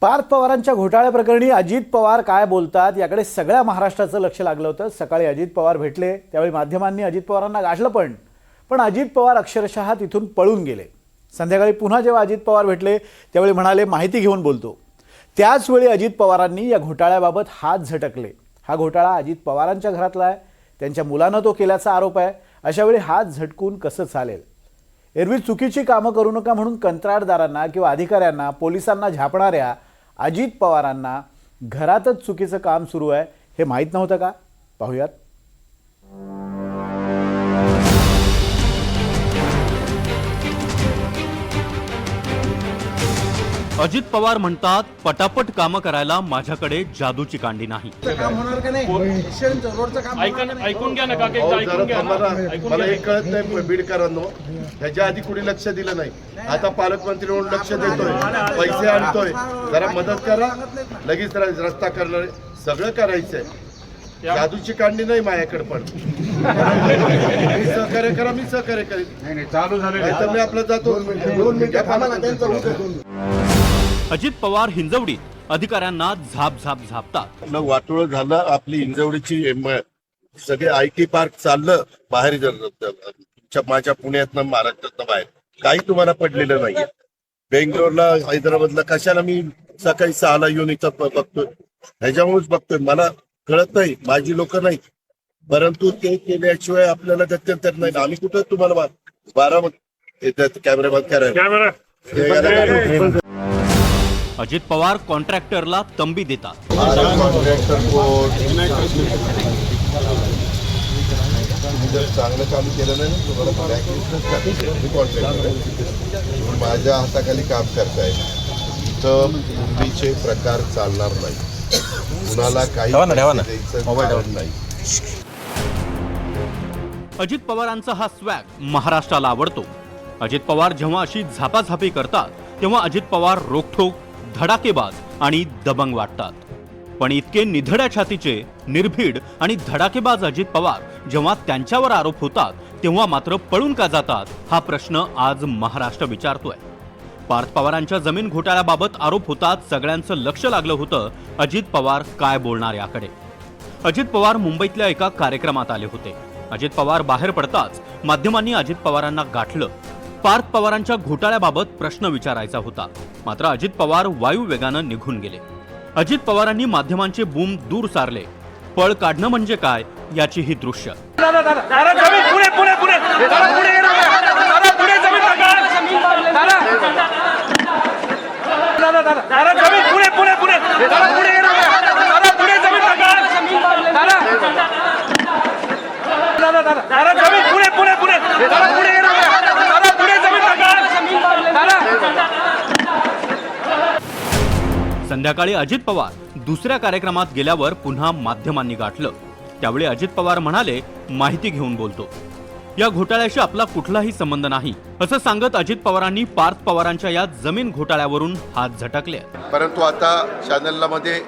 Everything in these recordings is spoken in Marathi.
पार्थ पवारांच्या घोटाळ्या प्रकरणी अजित पवार काय बोलतात याकडे सगळ्या महाराष्ट्राचं लक्ष लागलं होतं. सकाळी अजित पवार भेटले त्यावेळी माध्यमांनी अजित पवारांना गाठलं पण. पण अजित पवार अक्षरशः तिथून पळून गेले. संध्याकाळी पुन्हा जेव्हा अजित पवार भेटले त्यावेळी म्हणाले माहिती घेऊन बोलतो. त्याचवेळी अजित पवारांनी या घोटाळ्याबाबत हात झटकले. हा घोटाळा अजित पवारांच्या घरातला आहे. त्यांच्या मुलानं तो केल्याचा आरोप आहे. अशावेळी हात झटकून कसं चालेल? एरवी चुकीची कामं करू नका म्हणून कंत्राटदारांना किंवा अधिकाऱ्यांना पोलिसांना झापणाऱ्या अजित पवारांना घरातच चुकीचं काम सुरू आहे हे माहीत नव्हतं का? पाहूयात. अजित पवार म्हणतात पटापट कामं करायला माझ्याकडे जादूची कांडी नाही. काम होणार का नाही? काम ऐकून घ्या ना. ऐकून मला हे कळत नाही बीडकरांनो ह्याच्या आधी कुणी लक्ष दिलं नाही. आता पालकमंत्री म्हणून लक्ष देतोय. पैसे आणतोय. जरा मदत करा. लगेच रस्ता करणार. सगळं करायचंय. जादूची काढणी नाही माझ्याकडे पण. मी सहकार्य करा मी सहकार्य करेन. चालू झाले मी आपलं जातो. दोन मिनिटं. अजित पवार हिंजवडीत अधिकाऱ्यांना झाप झाप झापतात. आपलं वाटोळ झालं आपली इंजवडीची एम- सगळे आय टी पार्क चाललं बाहेर माझ्या पुण्यातनं महाराष्ट्रातनं बाहेर. काही तुम्हाला पडलेलं नाहीये. बेंगलोरला हैदराबादला कशाला मी सकाळी सहाला येऊन इथं बघतोय. ह्याच्यामुळेच बघतोय. मला कळत नाही माझी लोक नाही. परंतु ते केल्याशिवाय आपल्याला गत्यंतर नाही. आम्ही कुठं तुम्हाला बारा कॅमेरा बंद करायला अजित पवार कॉन्ट्रॅक्टरला तंबी देतात. जर चांगलं काम केलं नाही तुम्हाला कॉन्ट्रॅक्टर माझ्या हाताखाली काम करताय. इथं पूर्वीचे प्रकार चालणार नाही. कुणाला काही द्यायचं नाही. अजित पवारांचा हा स्वॅग महाराष्ट्राला आवडतो. अजित पवार जेव्हा अशी झापाझापी करतात तेव्हा अजित पवार रोखठोक धडाकेबाज आणि दबंग वाटतात. पण इतके निधड्या छातीचे निर्भीड आणि धडाकेबाज अजित पवार जेव्हा त्यांच्यावर आरोप होतात तेव्हा मात्र पळून का जातात हा प्रश्न आज महाराष्ट्र विचारतोय. पार्थ पवारांच्या जमीन घोटाळ्याबाबत आरोप होतात सगळ्यांचं लक्ष लागलं होतं अजित पवार काय बोलणार याकडे? अजित पवार मुंबईतल्या एका कार्यक्रमात आले होते. अजित पवार बाहेर पडताच माध्यमांनी अजित पवारांना गाठलं. पार्थ पवारांच्या घोटाळ्याबाबत प्रश्न विचारायचा होता मात्र अजित पवार वायू वेगानं निघून गेले अजित पवारांनी माध्यमांचे बूम दूर सारले पळ काढणं म्हणजे काय याची ही दृश्य दादा जमीन पुढे पुढे पुढे दादा पुढे ये ना. दादा पुढे जमीन टाका दादा दादा दादा दादा जमीन पुढे पुढे पुढे दादा पुढे ये ना. दादा पुढे जमीन टाका दादा दादा दादा दादा जमीन पुढे पुढे पुढे दादा पुढे ये ना. दादा पुढे जमीन टाका दादा संध्याकाळी अजित पवार दुसऱ्या कार्यक्रमात गेल्यावर पुन्हा माध्यमांनी गाठलं. त्यावेळी अजित पवार म्हणाले माहिती घेऊन बोलतो. या घोटाळ्याशी आपला कुठलाही संबंध नाही असं सांगत अजित पवारांनी पार्थ पवारांच्या या जमीन घोटाळ्यावरून हात झटकले. परंतु आता चॅनलला मध्ये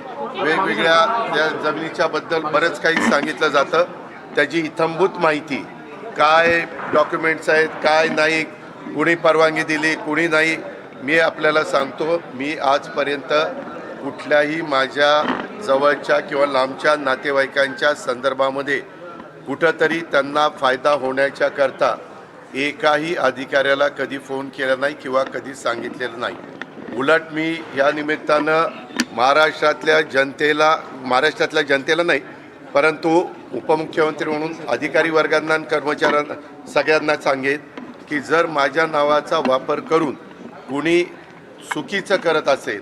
वेगवेगळ्या त्या जमिनीच्या बद्दल बरंच काही सांगितलं जातं. त्याची इथंभूत माहिती काय डॉक्युमेंट्स आहेत काय नाही कुणी परवानगी दिली कुणी नाही मी आपल्याला सांगतो. मी आजपर्यंत कुठल्याही माझ्या जवळच्या किंवा लांबच्या नातेवाईकांच्या संदर्भामध्ये कुठंतरी त्यांना फायदा होण्याच्या करता एकाही अधिकाऱ्याला कधी फोन केला नाही किंवा कधी सांगितलेलं नाही. उलट मी या निमित्तानं महाराष्ट्रातल्या जनतेला महाराष्ट्रातल्या जनतेला नाही परंतु उपमुख्यमंत्री म्हणून अधिकारी वर्गांना आणि कर्मचाऱ्यांना सगळ्यांना सांगेन की जर माझ्या नावाचा वापर करून कुणी चुकीचं करत असेल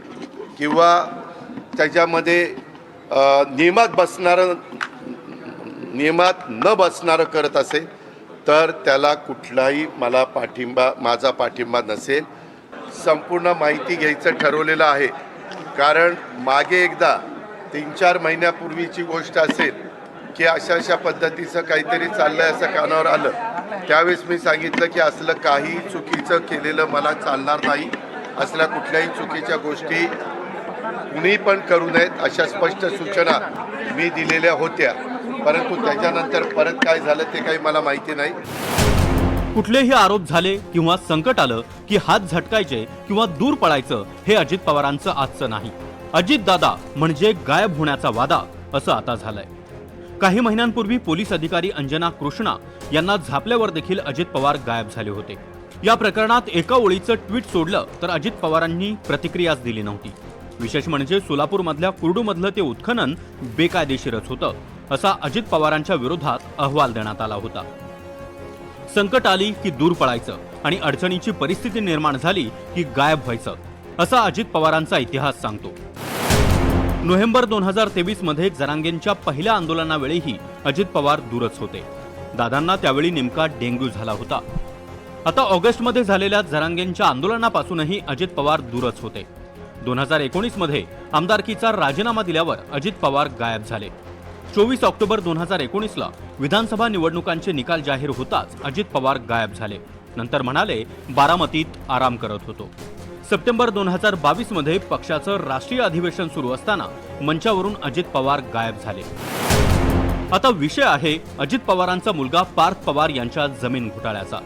किंवा त्याच्यामध्ये नियमात बसणारं नियमात न बसणारं करत असेल तर त्याला कुठलाही मला पाठिंबा माझा पाठिंबा नसेल. संपूर्ण माहिती घ्यायचं ठरवलेलं आहे. कारण मागे एकदा तीन चार महिन्यापूर्वीची गोष्ट असेल की अशा अशा पद्धतीचं काहीतरी चाललंय असं कानावर आलं त्यावेळेस मी सांगितलं की असलं काही चुकीचं केलेलं मला चालणार नाही. असल्या कुठल्याही चुकीच्या गोष्टी कुणी पण करू नयेत अशा स्पष्ट सूचना मी दिलेल्या होत्या. परंतु त्याच्यानंतर परत काय झालं ते काही मला माहिती नाही. कुठलेही आरोप झाले किंवा संकट आलं की हात झटकायचे किंवा दूर पळायचं हे अजित पवारांचं आजचं नाही. अजित दादा म्हणजे गायब होण्याचा वादा असं आता झालंय. काही महिन्यांपूर्वी पोलीस अधिकारी अंजना कृष्णा यांना झापल्यावर देखील अजित पवार गायब झाले होते. या प्रकरणात एका ओळीचं ट्विट सोडलं तर अजित पवारांनी प्रतिक्रियाच दिली नव्हती. विशेष म्हणजे सोलापूरमधल्या कुर्डूमधलं ते उत्खनन बेकायदेशीरच होतं असा अजित पवारांच्या विरोधात अहवाल देण्यात आला होता. संकट आली की दूर पळायचं आणि अडचणीची परिस्थिती निर्माण झाली की गायब व्हायचं असा अजित पवारांचा इतिहास सांगतो. नोव्हेंबर दोन हजार तेवीसमध्ये जरांगेंच्या पहिल्या आंदोलनावेळीही अजित पवार दूरच होते. दादांना त्यावेळी नेमका डेंग्यू झाला होता. आता ऑगस्टमध्ये झालेल्या जरांगेंच्या आंदोलनापासूनही अजित पवार दूरच होते. दोन हजार एकोणीसमध्ये आमदारकीचा राजीनामा दिल्यावर अजित पवार गायब झाले. चोवीस ऑक्टोबर दोन हजार एकोणीसला विधानसभा निवडणुकांचे निकाल जाहीर होताच अजित पवार गायब झाले. नंतर म्हणाले बारामतीत आराम करत होतो. सप्टेंबर दोन हजार बावीसमध्ये पक्षाचं राष्ट्रीय अधिवेशन सुरू असताना मंचावरून अजित पवार गायब झाले. आता विषय आहे अजित पवारांचा मुलगा पार्थ पवार यांच्या जमीन घोटाळ्याचा.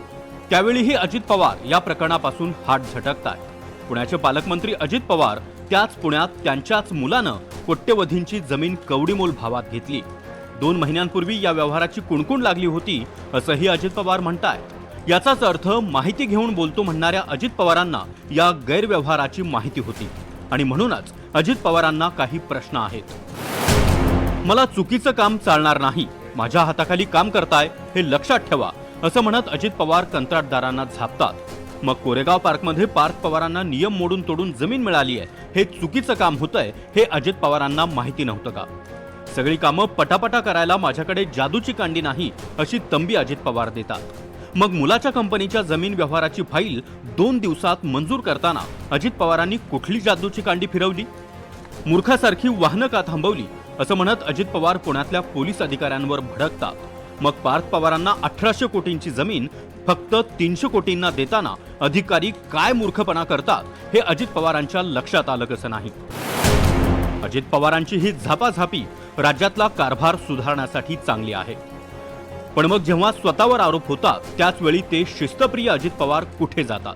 त्यावेळीही अजित पवार या प्रकरणापासून हात झटकतात पुण्याचे पालकमंत्री अजित पवार त्याच पुण्यात त्यांच्याच मुलानं कोट्यवधींची जमीन कवडीमोल भावात घेतली. दोन महिन्यांपूर्वी या व्यवहाराची कुणकुण लागली होती असंही अजित पवार म्हणतायत याचाच अर्थ माहिती घेऊन बोलतो म्हणणाऱ्या अजित पवारांना या गैरव्यवहाराची माहिती होती. आणि म्हणूनच अजित पवारांना काही प्रश्न आहेत. मला चुकीचं काम चालणार नाही माझ्या हाताखाली काम करताय हे लक्षात ठेवा असं म्हणत अजित पवार कंत्राटदारांना झापतात. मग कोरेगाव पार्कमध्ये पार्थ पवारांना नियम मोडून तोडून जमीन मिळाली आहे. हे चुकीचं काम होतंय हे अजित पवारांना माहिती नव्हतं का? सगळी कामं पटापटा करायला माझ्याकडे जादूची कांडी नाही अशी तंबी अजित पवार देतात. मग मुलाच्या कंपनीच्या जमीन व्यवहाराची फाईल दोन दिवसात मंजूर करताना अजित पवारांनी कुठली जादूची कांडी फिरवली? मूर्खासारखी वाहनं का थांबवली? असं म्हणत अजित पवार पुण्यातल्या पोलीस अधिकाऱ्यांवर भडकतात. मग पार्थ पवारांना अठराशे कोटींची जमीन फक्त तीनशे कोटींना देताना अधिकारी काय मूर्खपणा करतात हे अजित पवारांच्या लक्षात आलं कसं नाही. अजित पवारांची ही झापाझापी राज्यातला कारभार सुधारण्यासाठी चांगली आहे. पण मग जेव्हा स्वतःवर आरोप होतात त्याच वेळी ते शिस्तप्रिय अजित पवार कुठे जातात?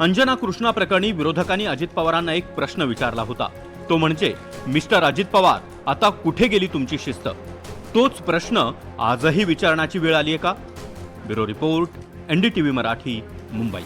अंजना कृष्णा प्रकरणी विरोधकांनी अजित पवारांना एक प्रश्न विचारला होता. तो म्हणजे मिस्टर अजित पवार आता कुठे गेली तुमची शिस्त? तोच प्रश्न आजही विचारण्याची वेळ आली आहे का? Bureau report NDTV Marathi Mumbai.